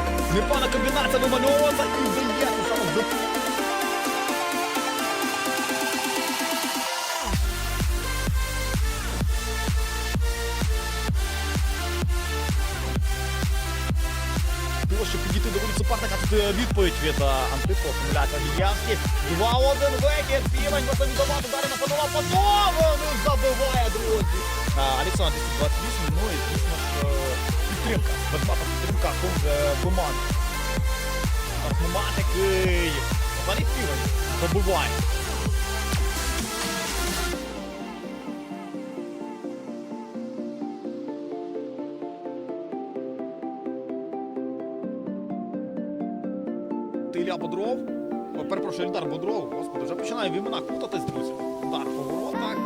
Непана комбінація вимальовується і вдається саме до того, щоб підійти до воріт суперника. Тут е, відповідь від е, Антипо, акумулятор Віянський. 2-1 вихід, півень, можна віддавати, далі на панова Панова, не забиває, друзі. А, Олександр 228, ну і, звісно ж, е, підтримка, безплатна підтримка ком- е, команд. Архматики, взагалі півень, забиває. Ти Ілля Бодров. Перепрошую, Ільдар Бодров. Господи, вже починає в іменах плутатись, друзі. Удар по воротах.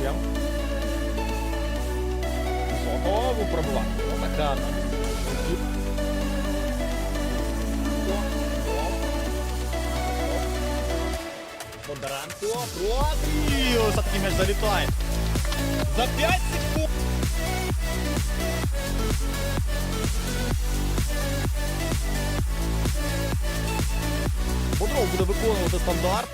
М'ячем. Зотов у пробивання. Така. Бондаренко. Пробіл. За такий м'яч залітає. За 5 секунд. Бодров буде виконувати стандарт.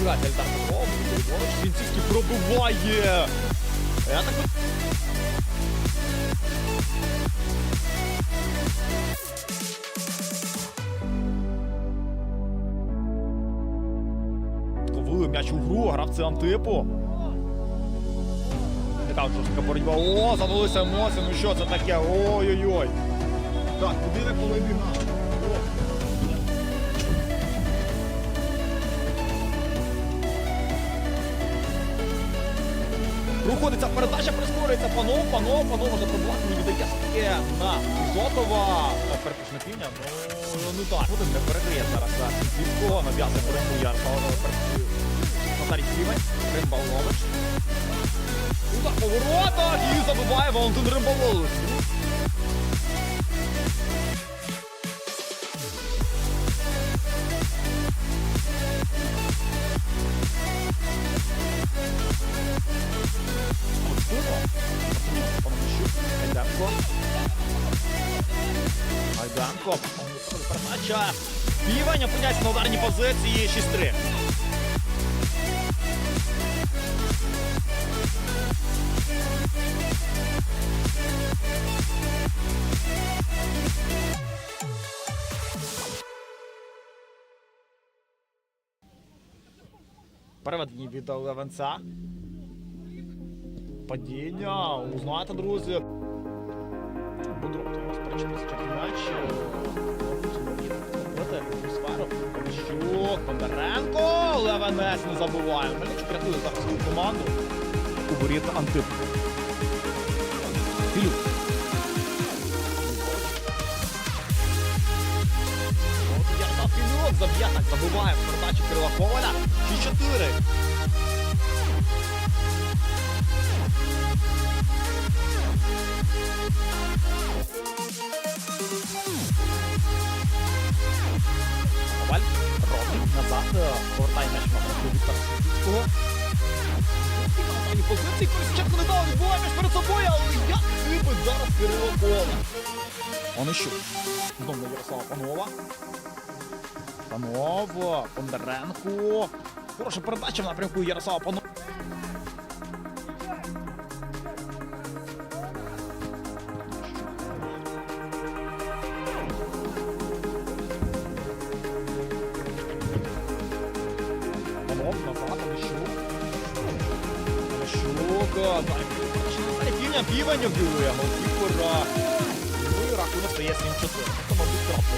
Ельдар Петров, ліворуч, Вінцівський пробиває. Я так Ковили м'яч у гру, гравці Антипу. Така жорстка боротьба. О, задалися емоції. Ну що це таке? Ой-ой-ой. Так, будинок коли бігав. Проходиться передача, прискорюється панов, панов, панов може пробувати, не віддає таке на Зотова. Е, на півня, ну, ну так. Буде не переграє зараз. Нав'язує перемогу Ярослава, перепрошую. Сівень, Римбалович. Удар по воротах і забиває Валентин Римбалович. Айданко. Айданко. Передача. Півень опиняється на ударній позиції 6-3. Переведені від Левенця. Падіння. Узнаєте, друзі. Бодров треба сперечитися через м'яч. Проти Бондаренко, Левенець не забуває. Мельничук рятує зараз свою команду. У воріт Антип. Філюк. Заб'є, так забуває в передачі Кирила Коваля. 6-4. Повертає м'яч на від Світського. стані позиції. Спочатку не дав відбуває між перед собою, але як хибить зараз Кирило Поле. Онищук. Знову Ярослава Панова. Панов, Бондаренко. Хороша передача в напрямку Ярослава Панова. Лукашенко. Півня півень обділує, голкіпера. Ну і рахунок стає 7-4. Це, мабуть, крапка.